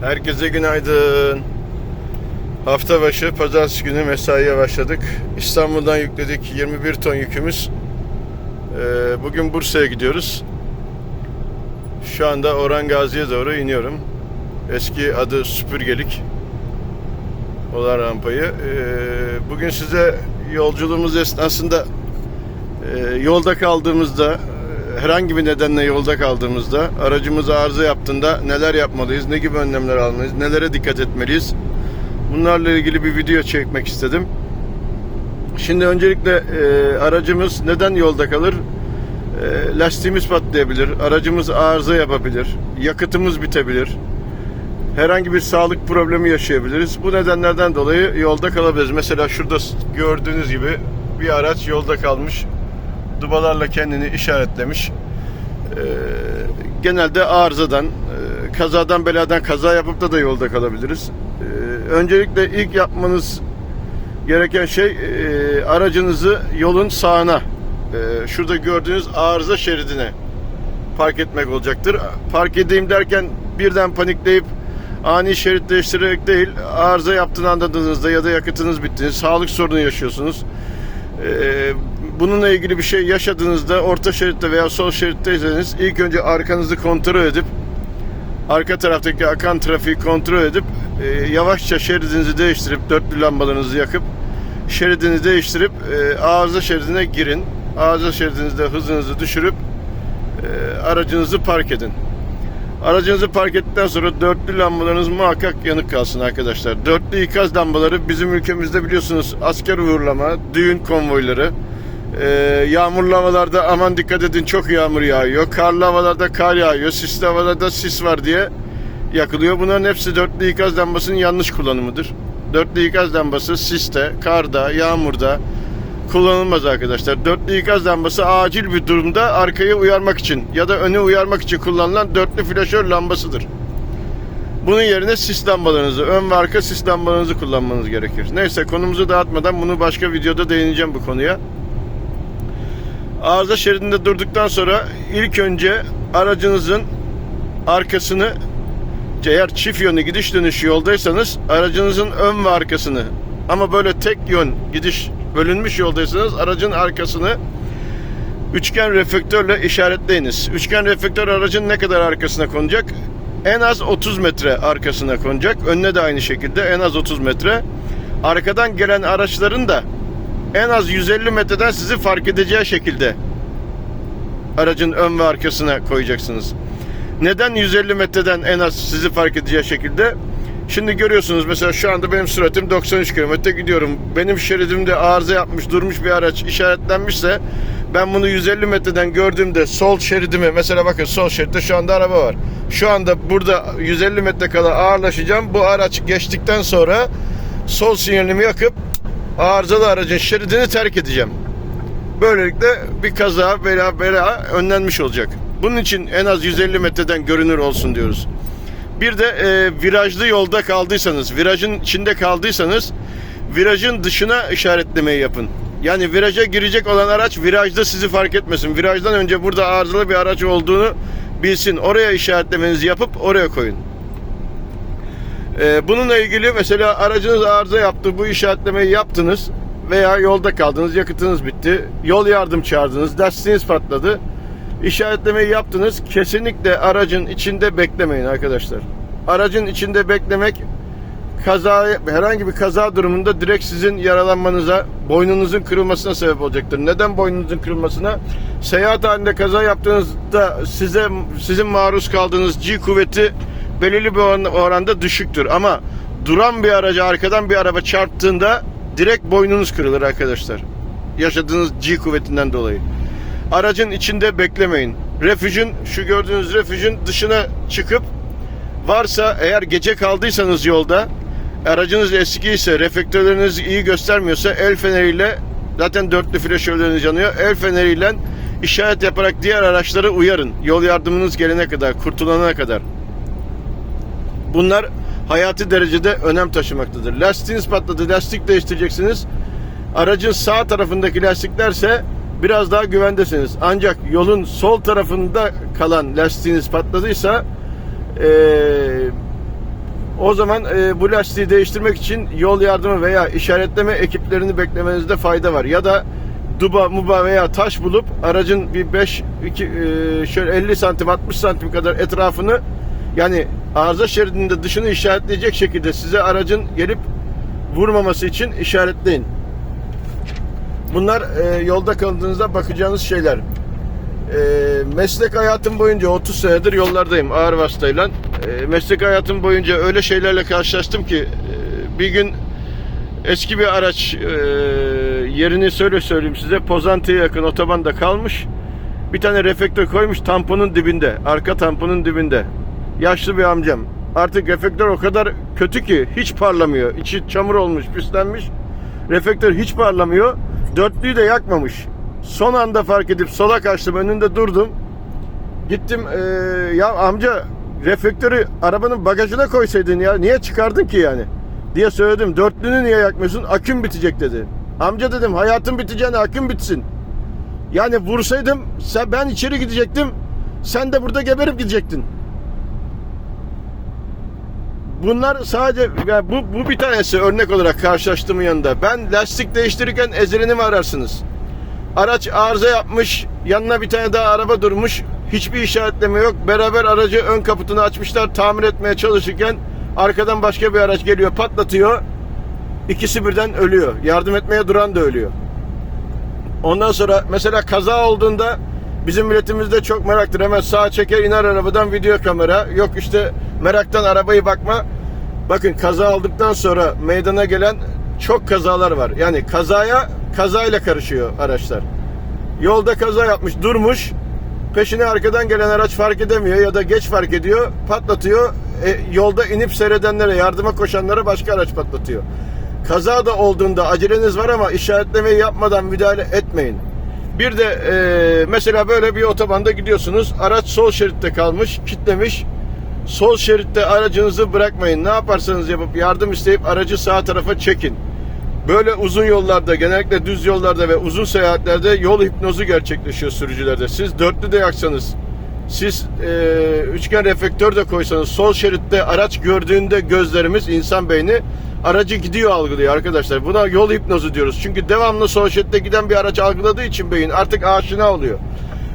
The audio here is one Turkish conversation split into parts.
Herkese günaydın. Hafta başı pazartesi günü mesaiye başladık. İstanbul'dan yükledik 21 ton yükümüz. Ee, Bugün Bursa'ya gidiyoruz. Şu anda Orhan Gazi'ye doğru iniyorum. Eski adı Süpürgelik olan rampayı. Ee, Bugün size yolculuğumuz esnasında e, yolda kaldığımızda herhangi bir nedenle yolda kaldığımızda aracımız arıza yaptığında neler yapmalıyız, ne gibi önlemler almalıyız, nelere dikkat etmeliyiz bunlarla ilgili bir video çekmek istedim. Şimdi öncelikle e, aracımız neden yolda kalır? E, lastiğimiz patlayabilir, aracımız arıza yapabilir, yakıtımız bitebilir, herhangi bir sağlık problemi yaşayabiliriz. Bu nedenlerden dolayı yolda kalabiliriz. Mesela şurada gördüğünüz gibi bir araç yolda kalmış. Dubalarla kendini işaretlemiş. Ee, genelde arızadan, e, kazadan beladan kaza yapıp da da yolda kalabiliriz. Ee, öncelikle ilk yapmanız gereken şey e, aracınızı yolun sağına, e, şurada gördüğünüz arıza şeridine park etmek olacaktır. Park edeyim derken birden panikleyip ani şerit değiştirerek değil, arıza yaptığını anladığınızda ya da yakıtınız bittiğinde sağlık sorunu yaşıyorsunuz. Ee, bununla ilgili bir şey yaşadığınızda orta şeritte veya sol şeritteyseniz ilk önce arkanızı kontrol edip arka taraftaki akan trafiği kontrol edip e, yavaşça şeridinizi değiştirip dörtlü lambalarınızı yakıp şeridini değiştirip e, arıza şeridine girin. Arıza şeridinizde hızınızı düşürüp e, aracınızı park edin. Aracınızı park ettikten sonra dörtlü lambalarınız muhakkak yanık kalsın arkadaşlar. Dörtlü ikaz lambaları bizim ülkemizde biliyorsunuz asker uğurlama, düğün konvoyları. Ee, yağmurlu havalarda aman dikkat edin çok yağmur yağıyor. Karlı havalarda kar yağıyor. Sisli havalarda sis var diye yakılıyor. Bunların hepsi dörtlü ikaz lambasının yanlış kullanımıdır. Dörtlü ikaz lambası siste, karda, yağmurda kullanılmaz arkadaşlar. Dörtlü ikaz lambası acil bir durumda arkayı uyarmak için ya da önü uyarmak için kullanılan dörtlü flaşör lambasıdır. Bunun yerine sis lambalarınızı, ön ve arka sis lambalarınızı kullanmanız gerekir. Neyse konumuzu dağıtmadan bunu başka videoda değineceğim bu konuya. Arıza şeridinde durduktan sonra ilk önce aracınızın arkasını eğer çift yönlü gidiş dönüş yoldaysanız aracınızın ön ve arkasını ama böyle tek yön gidiş bölünmüş yoldaysanız aracın arkasını üçgen reflektörle işaretleyiniz. Üçgen reflektör aracın ne kadar arkasına konacak? En az 30 metre arkasına konacak. Önüne de aynı şekilde en az 30 metre. Arkadan gelen araçların da en az 150 metreden sizi fark edeceği şekilde aracın ön ve arkasına koyacaksınız. Neden 150 metreden en az sizi fark edeceği şekilde? Şimdi görüyorsunuz mesela şu anda benim süratim 93 km gidiyorum. Benim şeridimde arıza yapmış durmuş bir araç işaretlenmişse ben bunu 150 metreden gördüğümde sol şeridimi mesela bakın sol şeritte şu anda araba var. Şu anda burada 150 metre kala ağırlaşacağım. Bu araç geçtikten sonra sol sinyalimi yakıp arızalı aracın şeridini terk edeceğim. Böylelikle bir kaza bela bela önlenmiş olacak. Bunun için en az 150 metreden görünür olsun diyoruz. Bir de e, virajlı yolda kaldıysanız, virajın içinde kaldıysanız virajın dışına işaretlemeyi yapın. Yani viraja girecek olan araç virajda sizi fark etmesin. Virajdan önce burada arızalı bir araç olduğunu bilsin. Oraya işaretlemenizi yapıp oraya koyun. E, bununla ilgili mesela aracınız arıza yaptı, bu işaretlemeyi yaptınız veya yolda kaldınız, yakıtınız bitti, yol yardım çağırdınız, lastiğiniz patladı. İşaretlemeyi yaptınız. Kesinlikle aracın içinde beklemeyin arkadaşlar. Aracın içinde beklemek kaza herhangi bir kaza durumunda direkt sizin yaralanmanıza, boynunuzun kırılmasına sebep olacaktır. Neden boynunuzun kırılmasına? Seyahat halinde kaza yaptığınızda size sizin maruz kaldığınız G kuvveti belirli bir oran- oranda düşüktür ama duran bir araca arkadan bir araba çarptığında direkt boynunuz kırılır arkadaşlar. Yaşadığınız G kuvvetinden dolayı. Aracın içinde beklemeyin. Refüjün, şu gördüğünüz refüjün dışına çıkıp varsa eğer gece kaldıysanız yolda aracınız eski ise reflektörleriniz iyi göstermiyorsa el feneriyle zaten dörtlü flaşörleriniz yanıyor. El feneriyle işaret yaparak diğer araçları uyarın. Yol yardımınız gelene kadar, kurtulana kadar. Bunlar hayati derecede önem taşımaktadır. Lastiğiniz patladı, lastik değiştireceksiniz. Aracın sağ tarafındaki lastiklerse biraz daha güvendesiniz. Ancak yolun sol tarafında kalan lastiğiniz patladıysa eee, O zaman e, bu lastiği değiştirmek için yol yardımı veya işaretleme ekiplerini beklemenizde fayda var. Ya da duba, muba veya taş bulup aracın bir 5 2 e, şöyle 50 santim 60 santim kadar etrafını yani arıza şeridinde dışını işaretleyecek şekilde size aracın gelip vurmaması için işaretleyin. Bunlar e, yolda kaldığınızda bakacağınız şeyler. E, meslek hayatım boyunca 30 senedir yollardayım ağır vasıtayla. E, meslek hayatım boyunca öyle şeylerle karşılaştım ki e, bir gün eski bir araç e, yerini söyle söyleyeyim size Pozantı'ya yakın otobanda kalmış. Bir tane reflektör koymuş tamponun dibinde. Arka tamponun dibinde. Yaşlı bir amcam. Artık reflektör o kadar kötü ki hiç parlamıyor. İçi çamur olmuş, pislenmiş. Reflektör hiç parlamıyor. Dörtlüyü de yakmamış. Son anda fark edip sola kaçtım. Önünde durdum. Gittim eee, ya amca reflektörü arabanın bagajına koysaydın ya. Niye çıkardın ki yani? Diye söyledim. Dörtlünü niye yakmıyorsun? Aküm bitecek dedi. Amca dedim hayatım biteceğine aküm bitsin. Yani vursaydım sen, ben içeri gidecektim. Sen de burada geberip gidecektin. Bunlar sadece yani bu, bu bir tanesi örnek olarak karşılaştığımın yanında. Ben lastik değiştirirken ezelini mi ararsınız? Araç arıza yapmış, yanına bir tane daha araba durmuş. Hiçbir işaretleme yok. Beraber aracı ön kaputunu açmışlar tamir etmeye çalışırken arkadan başka bir araç geliyor patlatıyor. İkisi birden ölüyor. Yardım etmeye duran da ölüyor. Ondan sonra mesela kaza olduğunda bizim milletimizde çok meraktır. Hemen sağa çeker iner arabadan video kamera. Yok işte meraktan arabayı bakma. Bakın kaza olduktan sonra meydana gelen çok kazalar var. Yani kazaya kazayla karışıyor araçlar. Yolda kaza yapmış, durmuş. Peşine arkadan gelen araç fark edemiyor ya da geç fark ediyor, patlatıyor. E, yolda inip seyredenlere, yardıma koşanlara başka araç patlatıyor. Kaza da olduğunda aceleniz var ama işaretlemeyi yapmadan müdahale etmeyin. Bir de e, mesela böyle bir otobanda gidiyorsunuz. Araç sol şeritte kalmış, kitlemiş. Sol şeritte aracınızı bırakmayın. Ne yaparsanız yapıp yardım isteyip aracı sağ tarafa çekin. Böyle uzun yollarda, genellikle düz yollarda ve uzun seyahatlerde yol hipnozu gerçekleşiyor sürücülerde. Siz dörtlü de yaksanız, siz e, üçgen reflektör de koysanız, sol şeritte araç gördüğünde gözlerimiz, insan beyni aracı gidiyor algılıyor arkadaşlar. Buna yol hipnozu diyoruz. Çünkü devamlı sol şeritte giden bir araç algıladığı için beyin artık aşina oluyor.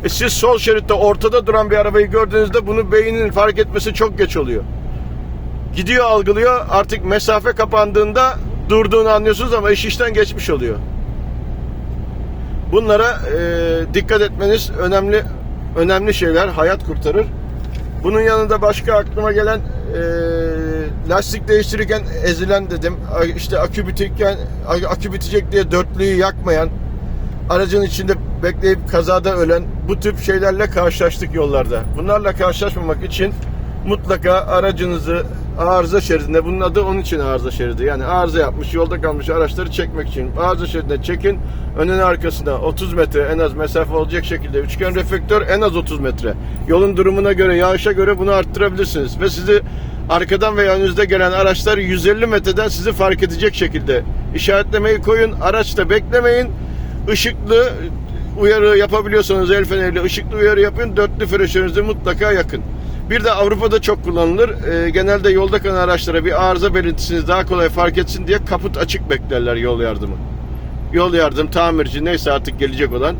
E siz sol şeritte ortada duran bir arabayı gördüğünüzde bunu beynin fark etmesi çok geç oluyor. Gidiyor algılıyor artık mesafe kapandığında durduğunu anlıyorsunuz ama iş işten geçmiş oluyor. Bunlara e, dikkat etmeniz önemli önemli şeyler hayat kurtarır. Bunun yanında başka aklıma gelen e, lastik değiştirirken ezilen dedim. İşte akü bitikken akü bitecek diye dörtlüyü yakmayan aracın içinde bekleyip kazada ölen bu tip şeylerle karşılaştık yollarda. Bunlarla karşılaşmamak için mutlaka aracınızı arıza şeridinde bunun adı onun için arıza şeridi. Yani arıza yapmış yolda kalmış araçları çekmek için arıza şeridine çekin. Önüne arkasına 30 metre en az mesafe olacak şekilde üçgen reflektör en az 30 metre. Yolun durumuna göre yağışa göre bunu arttırabilirsiniz ve sizi arkadan veya önünüzde gelen araçlar 150 metreden sizi fark edecek şekilde işaretlemeyi koyun. Araçta beklemeyin. Işıklı uyarı yapabiliyorsanız el feneriyle ışıklı uyarı yapın. Dörtlü freşörünüzü mutlaka yakın. Bir de Avrupa'da çok kullanılır. Ee, genelde yolda kalan araçlara bir arıza belirtisini daha kolay fark etsin diye kaput açık beklerler yol yardımı. Yol yardım, tamirci neyse artık gelecek olan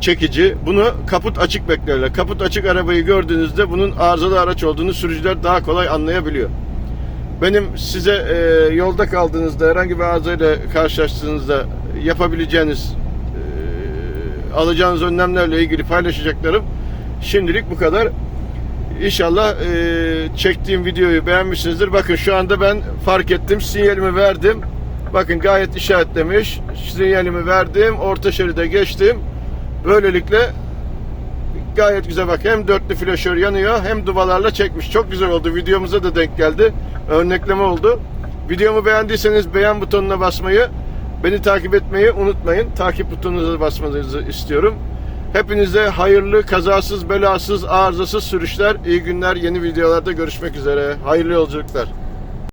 çekici bunu kaput açık beklerler. Kaput açık arabayı gördüğünüzde bunun arızalı araç olduğunu sürücüler daha kolay anlayabiliyor. Benim size e, yolda kaldığınızda herhangi bir arızayla karşılaştığınızda yapabileceğiniz e, alacağınız önlemlerle ilgili paylaşacaklarım şimdilik bu kadar. İnşallah e, çektiğim videoyu beğenmişsinizdir. Bakın şu anda ben fark ettim. Sinyalimi verdim. Bakın gayet işaretlemiş. Sinyalimi verdim. Orta şeride geçtim. Böylelikle gayet güzel bak. Hem dörtlü flaşör yanıyor hem dubalarla çekmiş. Çok güzel oldu. Videomuza da denk geldi. Örnekleme oldu. Videomu beğendiyseniz beğen butonuna basmayı, beni takip etmeyi unutmayın. Takip butonunuza basmanızı istiyorum. Hepinize hayırlı, kazasız, belasız, arızasız sürüşler. İyi günler. Yeni videolarda görüşmek üzere. Hayırlı yolculuklar.